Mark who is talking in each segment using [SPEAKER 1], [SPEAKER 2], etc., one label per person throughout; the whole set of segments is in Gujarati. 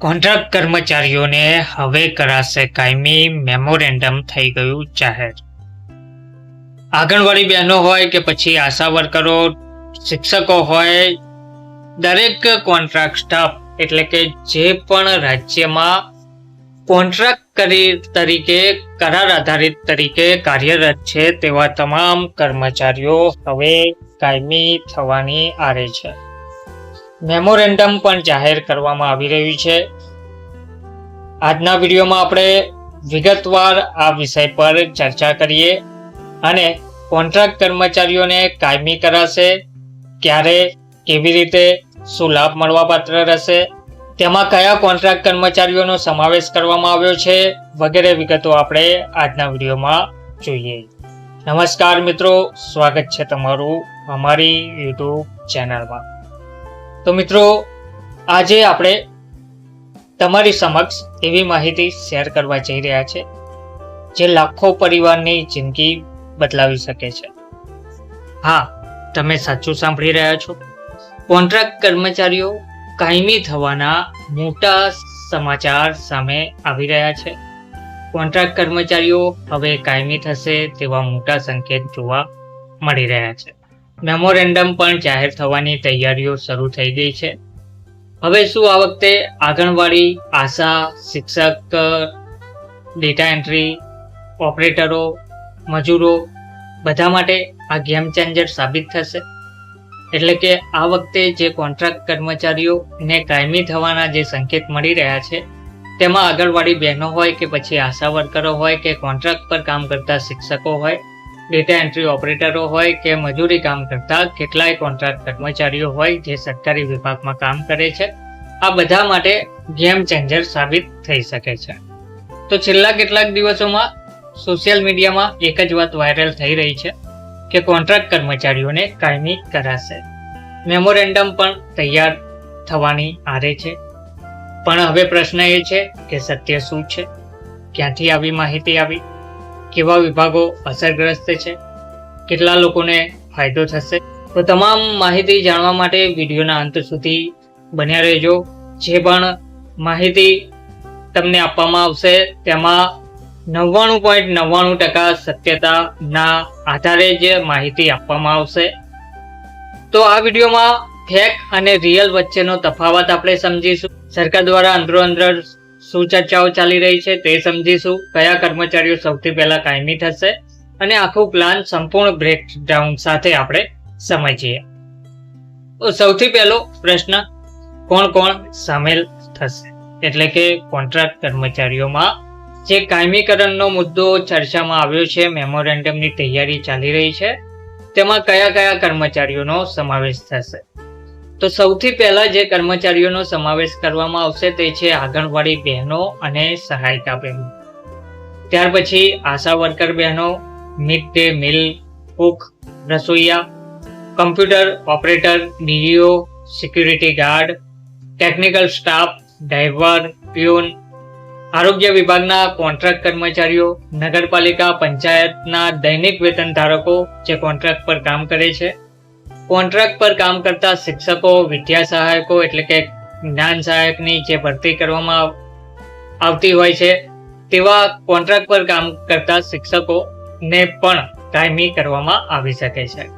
[SPEAKER 1] કોન્ટ્રાક્ટ કર્મચારીઓને હવે કરાશે કાયમી મેમોરેન્ડમ થઈ ગયું જાહેર. આંગણવાડી બહેનો હોય કે પછી આશા વર્કરો, શિક્ષકો હોય, દરેક કોન્ટ્રાક્ટ સ્ટાફ, એટલે કે જે પણ રાજ્યમાં કોન્ટ્રાક્ટ કરી તરીકે, કરાર આધારિત તરીકે કાર્યરત છે, તેવા તમામ કર્મચારીઓ હવે કાયમી થવાની આરે છે. મેમોરેન્ડમ પણ જાહેર કરવામાં આવી રહ્યું છે. આજના વિડીયોમાં આપણે વિગતવાર આ વિષય પર ચર્ચા કરીએ અને કોન્ટ્રાક્ટ કર્મચારીઓને કાયમી કરાશે, ક્યારે, કેવી રીતે, શું લાભ મળવાપાત્ર રહેશે, તેમાં કયા કોન્ટ્રાક્ટ કર્મચારીઓનો સમાવેશ કરવામાં આવ્યો છે વગેરે વિગતો આપણે આજના વિડીયોમાં જોઈએ. નમસ્કાર મિત્રો, સ્વાગત છે તમારું અમારી યુટ્યુબ ચેનલમાં. તો મિત્રો, આજે આપણે તમારી સમક્ષ એવી માહિતી શેર કરવા જઈ રહ્યા છે, જે લાખો પરિવારની જિંદગી બદલાવી શકે છે. હા, તમે સાચું સાંભળી રહ્યા છો. કોન્ટ્રાક્ટ કર્મચારીઓ કાયમી થવાના મોટા સમાચાર સામે આવી રહ્યા છે. કોન્ટ્રાક્ટ કર્મચારીઓ હવે કાયમી થશે તેવા મોટા સંકેત જોવા મળી રહ્યા છે. મેમોરેન્ડમ પણ જાહેર થવાની તૈયારીઓ શરૂ થઈ ગઈ છે. હવે શું આ વખતે આંગણવાડી આશા, શિક્ષક ડેટા એન્ટ્રી ઓપરેટરો મજૂરો બધા માટે આ ગેમ ચેન્જર સાબિત થશે. એટલે કે આ વખતે જે કોન્ટ્રાક્ટ કર્મચારીઓને કાયમી થવાના જે સંકેત મળી રહ્યા છે, તેમાં આંગણવાડી બહેનો હોય કે પછી આશા વર્કરો હોય કે કોન્ટ્રાક્ટ પર કામ કરતા શિક્ષકો હોય ડેટા એન્ટ્રી ઓપરેટરો હોય કે મજૂરી કામ કરતા કેટલાય કોન્ટ્રાક્ટ કર્મચારીઓ હોય જે સરકારી વિભાગમાં કામ કરે છે, આ બધા માટે ગેમ ચેન્જર સાબિત થઈ શકે છે. તો છેલ્લા કેટલાક દિવસોમાં સોશિયલ મીડિયામાં એક જ વાત વાયરલ થઈ રહી છે કે કોન્ટ્રાક્ટ કર્મચારીઓને કાયમી કરાશે. મેમોરેન્ડમ પણ તૈયાર થવાની આરે છે. પણ હવે પ્રશ્ન એ છે કે સત્ય શું છે? ક્યાંથી આવી માહિતી આવી? કેવા વિભાગો અસરગ્રસ્ત છે? કેટલા લોકોને ફાયદો થશે? તો તમામ માહિતી જાણવા માટે વિડીયોના અંત સુધી બન્યા રહેજો. જે પણ માહિતી તમને આપવામાં આવશે, તેમાં નવ્વાણું પોઈન્ટ નવ્વાણું ટકા સત્યતાના આધારે જ માહિતી આપવામાં આવશે. તો આ વિડીયોમાં ફેક અને રિયલ વચ્ચેનો તફાવત આપણે સમજીશું. સરકાર દ્વારા અંદરો અંદર શું ચર્ચાઓ ચાલી રહી છે તે સમજીશું. કયા કર્મચારીઓ સૌથી પહેલા કાયમી થશે અને આખું પ્લાન સંપૂર્ણ બ્રેકડાઉન સાથે આપણે સમજીએ. તો સૌથી પહેલો પ્રશ્ન, કોણ કોણ સામેલ થશે? એટલે કે કોન્ટ્રાક્ટ કર્મચારીઓમાં જે કાયમીકરણનો મુદ્દો ચર્ચામાં આવ્યો છે મેમોરેન્ડમની તૈયારી ચાલી રહી છે, તેમાં કયા કયા કર્મચારીઓનો સમાવેશ થશે? તો સૌથી પહેલા જે કર્મચારીઓનો સમાવેશ કરવામાં આવશે તે છે આંગણવાડી બહેનો અને સહાયિકા બહેનો. ત્યાર પછી આશા વર્કર બહેનો, mid day meal cook, રસોઈયા, computer operator DEO security guard, technical staff, driver, peon, આરોગ્ય વિભાગના કોન્ટ્રાક્ટ કર્મચારીઓ, નગરપાલિકા પંચાયતના દૈનિક વેતન ધારકો જે કોન્ટ્રાક્ટ પર કામ કરે છે. કોન્ટ્રાક્ટ પર કામ કરતા શિક્ષકો વિદ્યા સહાયકો એટલે કે જ્ઞાન સહાયકની જે ભરતી કરવામાં આવતી હોય છે, તેવા કોન્ટ્રાક્ટ પર કામ કરતા શિક્ષકોને પણ કાયમી કરવામાં આવી શકે છે.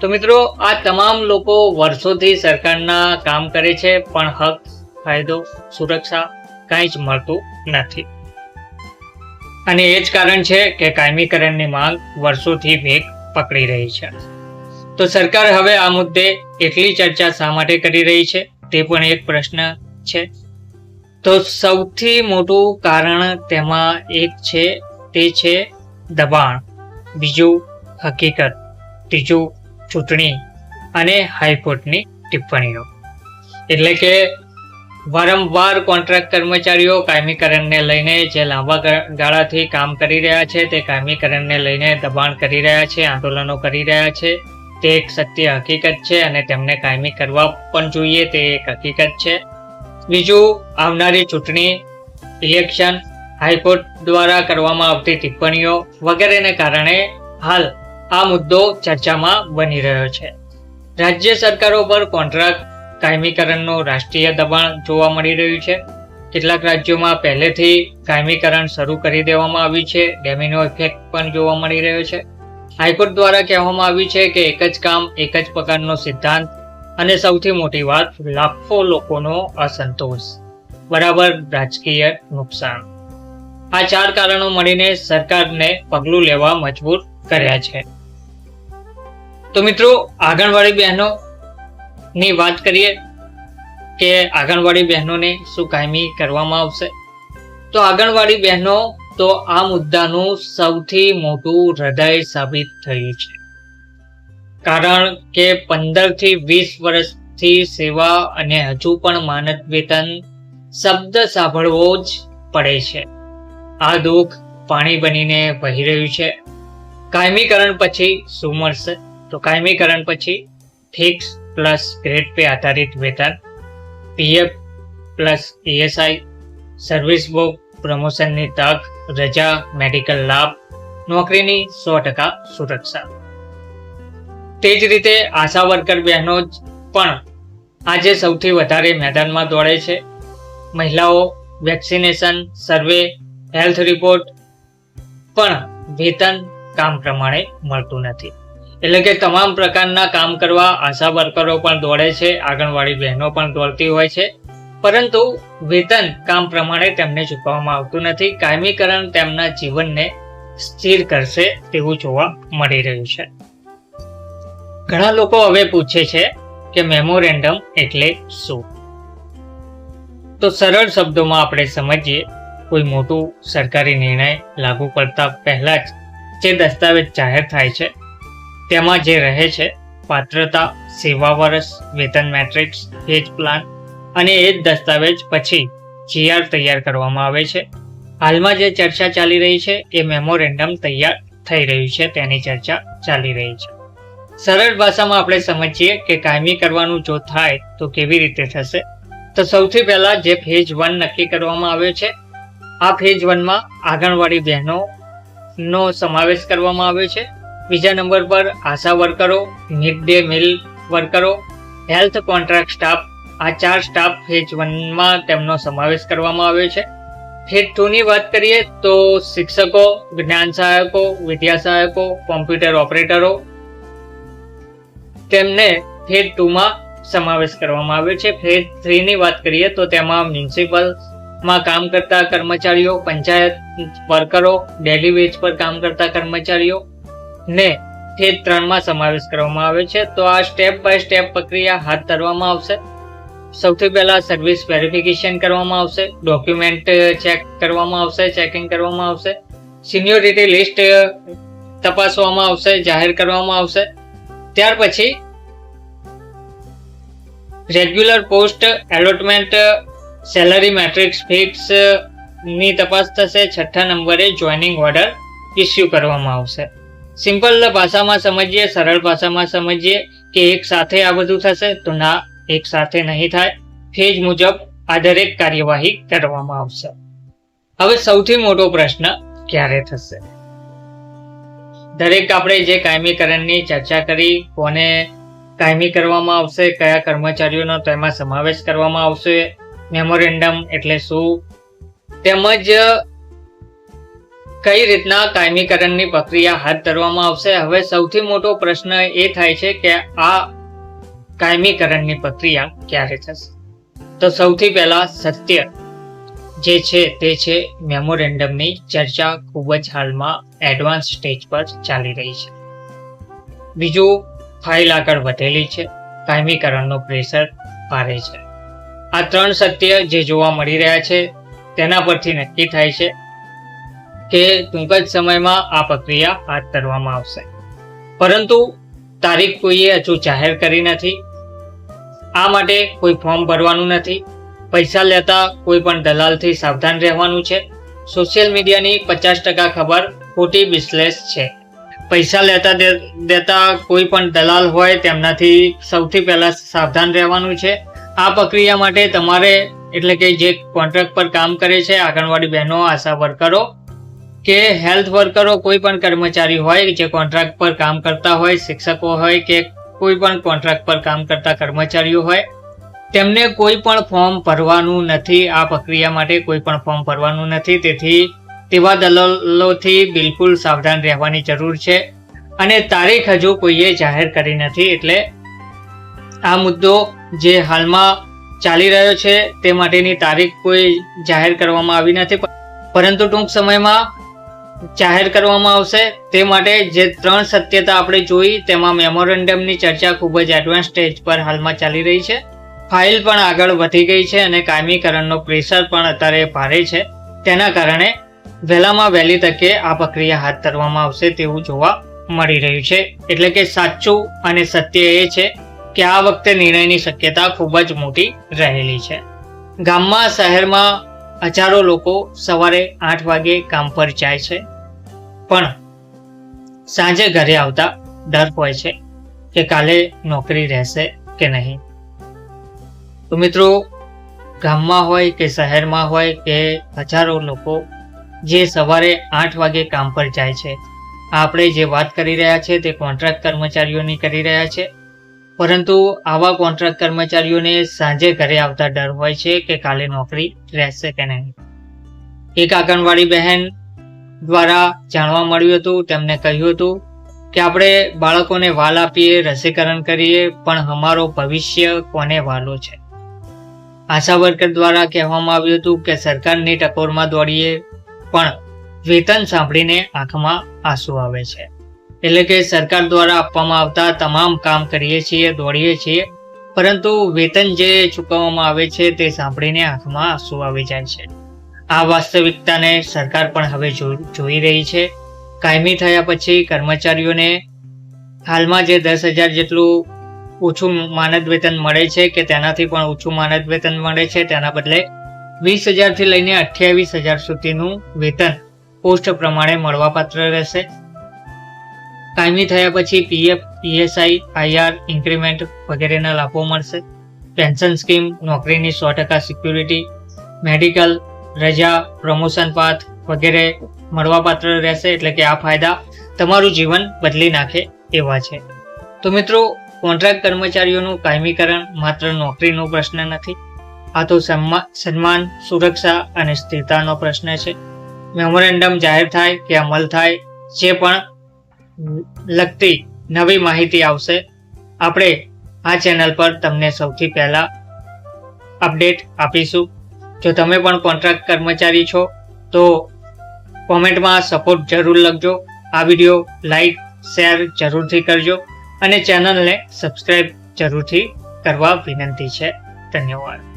[SPEAKER 1] તો મિત્રો, આ તમામ લોકો વર્ષોથી સરકારના કામ કરે છે, પણ હક, ફાયદો, સુરક્ષા કાંઈ જ મળતું નથી. અને એ જ કારણ છે કે કાયમીકરણની માંગ વર્ષોથી વેગ પકડી રહી છે. તો સરકાર હવે આ મુદ્દે એટલી ચર્ચા શા માટે કરી રહી છે તે પણ એક પ્રશ્ન છે. તો સૌથી મોટું કારણ તેમાં એક છે, તે છે દબાણ. બીજું હકીકત. ત્રીજું ચૂંટણી. અને હાઈકોર્ટની ટિપ્પણીઓ. એટલે કે વારંવાર કોન્ટ્રાક્ટ કર્મચારીઓ કાયમીકરણને લઈને જે લાંબા ગાળાથી કામ કરી રહ્યા છે, તે કાયમીકરણને લઈને દબાણ કરી રહ્યા છે, આંદોલનો કરી રહ્યા છે. તે એક સત્ય હકીકત છે અને તેમને કાયમી કરવા પણ જોઈએ તે એક હકીકત છે. બીજું, આવનારી ચૂંટણી ઇલેક્શન હાઈકોર્ટ દ્વારા કરવામાં આવતી ટિપ્પણીઓ વગેરેને કારણે હાલ આ મુદ્દો ચર્ચામાં બની રહ્યો છે. રાજ્ય સરકારો પર કોન્ટ્રાક્ટ કાયમીકરણનું રાષ્ટ્રીય દબાણ જોવા મળી રહ્યું છે. કેટલાક રાજ્યોમાં પહેલેથી કાયમીકરણ શરૂ કરી દેવામાં આવ્યું છે. ડેમિનો ઇફેક્ટ પણ જોવા મળી રહ્યો છે. હાઈકોર્ટ દ્વારા કહેવામાં આવ્યું છે કે એક જ કામ, એક જ પગારનો સિદ્ધાંત અને સૌથી મોટી વાત, લાખો લોકોનો અસંતોષ. બરાબર રાજકીય નુકસાન. આ ચાર કારણો મળીને સરકારને પગલું લેવા મજબૂર કર્યા છે. તો મિત્રો, આંગણવાડી બહેનો ની વાત કરીએ કે આંગણવાડી બહેનોને શું કાયમી કરવામાં આવશે? તો આંગણવાડી બહેનો તો આ મુદ્દાનું સૌથી મોટું હૃદય સાબિત થયું છે. કારણ કે પંદરથી વીસ વર્ષથી સેવા અને હજુ પણ માનદ વેતન શબ્દ સાંભળવો જ પડે છે. આ દુઃખ પાણી બનીને વહી રહ્યું છે. કાયમીકરણ પછી શું મળશે? તો કાયમીકરણ પછી ફિક્સ પ્લસ ગ્રેડ પે આધારિત વેતન, PF plus ESI service book પ્રમોશનની તક, રજા મેડિકલ લાભ, નોકરીની સો ટકા સુરક્ષા. તે જ રીતે આશા વર્કર બહેનો જ પણ આજે સૌથી વધારે મેદાનમાં દોડે છે. મહિલાઓ વેક્સિનેશન, સર્વે, હેલ્થ રિપોર્ટ પણ વેતન કામ પ્રમાણે મળતું નથી. એટલે કે તમામ પ્રકારના કામ કરવા આશા વર્કરો પણ દોડે છે, આંગણવાડી બહેનો પણ દોડતી હોય છે. પરંતુ વેતન કામ પ્રમાણે તેમને ચૂકવવામાં આવતું નથી. કાયમીકરણ તેમના જીવનને સ્થિર કરશે તેવું જોવા મળી રહ્યું છે. ઘણા લોકો હવે પૂછે છે કે મેમોરેન્ડમ એટલે શું? તો સરળ શબ્દોમાં આપણે સમજીએ, કોઈ મોટું સરકારી નિર્ણય લાગુ પડતા પહેલા જ જે દસ્તાવેજ જાહેર થાય છે, તેમાં જે રહે છે, પાત્રતા, સેવા વર્ષ, વેતન મેટ્રિક્સ ભેજ પ્લાન અને એ જ દસ્તાવેજ પછી જીઆર તૈયાર કરવામાં આવે છે. હાલમાં જે ચર્ચા ચાલી રહી છે, એ મેમોરેન્ડમ તૈયાર થઈ રહ્યું છે, તેની ચર્ચા ચાલી રહી છે. સરળ ભાષામાં આપણે સમજીએ કે કાયમી કરવાનું જો થાય, તો કેવી રીતે થશે? તો સૌથી પહેલા જે ફેજ વન નક્કી કરવામાં આવ્યો છે, આ ફેજ વનમાં આંગણવાડી બહેનો નો સમાવેશ કરવામાં આવ્યો છે. બીજા નંબર પર આશા વર્કરો, મિડ ડે મિલ વર્કરો, હેલ્થ કોન્ટ્રાક્ટ સ્ટાફ આ ચાર સ્ટાફ ફેજ વનમાં તેમનો સમાવેશ કરવામાં આવ્યો છે. ફેજ ટુ ની વાત કરીએ તો શિક્ષકો, જ્ઞાન સહાયકો, વિદ્યા સહાયકો કોમ્પ્યુટર ઓપરેટરો તેમને ફેજ ટુમાં સમાવેશ કરવામાં આવ્યો છે. ફેજ થ્રી ની વાત કરીએ તો તેમાં મ્યુનિસિપલમાં કામ કરતા કર્મચારીઓ, પંચાયત વર્કરો ડેલી વેજ પર કામ કરતા કર્મચારીઓ ને ફેજ ત્રણમાં સમાવેશ કરવામાં આવે છે. તો આ સ્ટેપ બાય સ્ટેપ પ્રક્રિયા હાથ ધરવામાં આવશે. સૌથી પહેલા સર્વિસ વેરિફિકેશન કરવામાં આવશે ડોક્યુમેન્ટ ચેક કરવામાં આવશે ચેકિંગ કરવામાં આવશે. સિનિયોરિટી લિસ્ટ તપાસવામાં આવશે, જાહેર કરવામાં આવશે. ત્યાર પછી regular post allotment salary matrix ફિક્સની તપાસ થશે. છઠ્ઠા નંબરે જોઈનિંગ ઓર્ડર ઇસ્યુ કરવામાં આવશે. સિમ્પલ ભાષામાં સમજીએ, સરળ ભાષામાં સમજીએ કે એક સાથે આ બધું થશે, તો ના એક સાથે નહીં થાય ફેજ મુજબ આ દરેક કાર્યવાહી કરવામાં આવશે. હવે સૌથી મોટો પ્રશ્ન ક્યારે થશે? દરેક આપણે જે કાયમીકરણની ચર્ચા કરી, કોને કાયમી કરવામાં આવશે, કયા કર્મચારીઓનો તેમાં સમાવેશ કરવામાં આવશે, મેમોરેન્ડમ એટલે શું, તેમજ કઈ રીતના કાયમીકરણની પ્રક્રિયા હાથ ધરવામાં આવશે? હવે સૌથી મોટો પ્રશ્ન એ થાય છે કે આ કાયમીકરણની પ્રક્રિયા ક્યારે થશે? તો સૌથી પહેલા સત્ય જે છે તે છે મેમોરેન્ડમની ચર્ચા ખૂબ જ હાલમાં એડવાન્સ સ્ટેજ પર ચાલી રહી છે. બીજું, ફાઇલ આગળ વધેલી છે. કાયમીકરણનો પ્રેશર ભારે છે. આ ત્રણ સત્ય જે જોવા મળી રહ્યા છે તેના પરથી નક્કી થાય છે કે ટૂંક જ સમયમાં આ પ્રક્રિયા હાથ ધરવામાં આવશે. પરંતુ તારીખ કોઈએ હજુ જાહેર કરી નથી. આ માટે કોઈ ફોર્મ ભરવાનું નથી. પૈસા લેતા કોઈ પણ દલાલથી સાવધાન રહેવાનું છે. સોશિયલ મીડિયાની પચાસ ટકા ખબર ખોટી બિઝનેસ છે. પૈસા લેતા દેતા કોઈ પણ દલાલ હોય તેમનાથી સૌથી પહેલા સાવધાન રહેવાનું છે. આ પ્રક્રિયા માટે તમારે એટલે કે જે કોન્ટ્રાક્ટ પર કામ કરે છે, આંગણવાડી બહેનો, આશા વર્કરો કે હેલ્થ વર્કરો કોઈ પણ કર્મચારી હોય જે કોન્ટ્રાક્ટ પર કામ કરતા હોય, શિક્ષકો હોય કે કોઈ પણ કોન્ટ્રાક્ટ પર કામ કરતા કર્મચારીઓ હોય, તેમને કોઈ પણ ફોર્મ ભરવાનું નથી. આ પ્રક્રિયા માટે કોઈ પણ ફોર્મ ભરવાનું નથી. તેથી તેવા દલાલોથી બિલકુલ સાવધાન રહેવાની જરૂર છે. અને તારીખ હજુ કોઈએ જાહેર કરી નથી. એટલે આ મુદ્દો જે હાલમાં ચાલી રહ્યો છે, તે માટેની તારીખ કોઈ જાહેર કરવામાં આવી નથી. પરંતુ ટૂંક સમયમાં જાહેર કરવામાં આવશે. તે માટે જે ત્રણ સત્યતા આપણે જોઈ, તેમાં મેમોરેન્ડમની ચર્ચા ખૂબ જ એડવાન્સ સ્ટેજ પર હાલમાં ચાલી રહી છે. ફાઇલ પણ આગળ વધી ગઈ છે અને કાયમીકરણનો પ્રેશર પણ અત્યારે ભારે છે. તેના કારણે વહેલામાં વહેલી તકે આ પ્રક્રિયા હાથ ધરવામાં આવશે તેવું જોવા મળી રહ્યું છે. એટલે કે સાચું અને સત્ય એ છે કે આ વખતે નિર્ણયની શક્યતા ખૂબ જ મોટી રહેલી છે. ગામમાં, શહેરમાં હજારો લોકો સવારે આઠ વાગે કામ પર જાય છે. પણ સાંજે ઘરે આવતા ડર હોય છે કે કાલે નોકરી રહેશે કે નહીં. તો મિત્રો, ગામમાં હોય કે શહેરમાં હોય કે હજારો લોકો જે સવારે આઠ વાગે કામ પર જાય છે, આપણે જે વાત કરી રહ્યા છે તે કોન્ટ્રાક્ટ કર્મચારીઓની કરી રહ્યા છે. પરંતુ આવા કોન્ટ્રાક્ટ કર્મચારીઓને સાંજે ઘરે આવતા ડર હોય છે કે કાલે નોકરી રહેશે કે નહીં. એક આંગણવાડી બહેન દ્વારા જાણવા મળ્યું હતું, તેમને કહ્યું હતું કે આપણે બાળકોને વાલ આપીએ, રસીકરણ કરીએ, પણ અમારો ભવિષ્ય કોને વાલો છે? આશા વર્કર દ્વારા કહેવામાં આવ્યું હતું કે સરકારની ટકોરમાં દોડીએ, પણ વેતન સાંભળીને આંખમાં આંસુ આવે છે. એટલે કે સરકાર દ્વારા આપવામાં આવતા તમામ કામ કરીએ છીએ, દોડીએ છીએ. પરંતુ વેતન જે ચૂકવવામાં આવે છે તે સાંભળીને આંખમાં આંસુ આવી જાય છે. આ વાસ્તવિકતાને સરકાર પણ હવે જોઈ રહી છે. કાયમી થયા પછી કર્મચારીઓને હાલમાં જે દસ હજાર જેટલું ઓછું માનદ વેતન મળે છે કે તેનાથી પણ ઓછું માનદ વેતન મળે છે, તેના બદલે વીસ હજારથી લઈને અઠ્યાવીસ હજાર સુધીનું વેતન પોસ્ટ પ્રમાણે મળવાપાત્ર રહેશે. કાયમી થયા પછી પીએફ પીએસઆઈ આઈઆર ઇન્ક્રીમેન્ટ વગેરેના લાભો મળશે. પેન્શન સ્કીમ નોકરીની સો ટકા સિક્યુરિટી મેડિકલ રજા પ્રમોશન પાથ વગેરે મળવાપાત્ર રહેશે એટલે કે આ ફાયદા તમારું જીવન બદલી નાખે એવા છે. તો મિત્રો કોન્ટ્રાક્ટ કર્મચારીઓનું કાયમીકરણ માત્ર નોકરીનો પ્રશ્ન નથી, આ તો સન્માન, સુરક્ષા અને સ્થિરતાનો પ્રશ્ન છે. મેમોરેન્ડમ જાહેર થાય કે અમલ થાય, જે પણ લગતી નવી માહિતી આવશે. આપણે આ ચેનલ પર તમને સૌથી પહેલા અપડેટ આપીશું. જો તમે પણ કોન્ટ્રાક્ટ કર્મચારી છો, તો કોમેન્ટમાં સપોર્ટ જરૂર લખજો. આ વીડિયો લાઈક, શેર જરૂરથી કરજો અને ચેનલને સબસ્ક્રાઈબ જરૂરથી કરવા વિનંતી છે. ધન્યવાદ.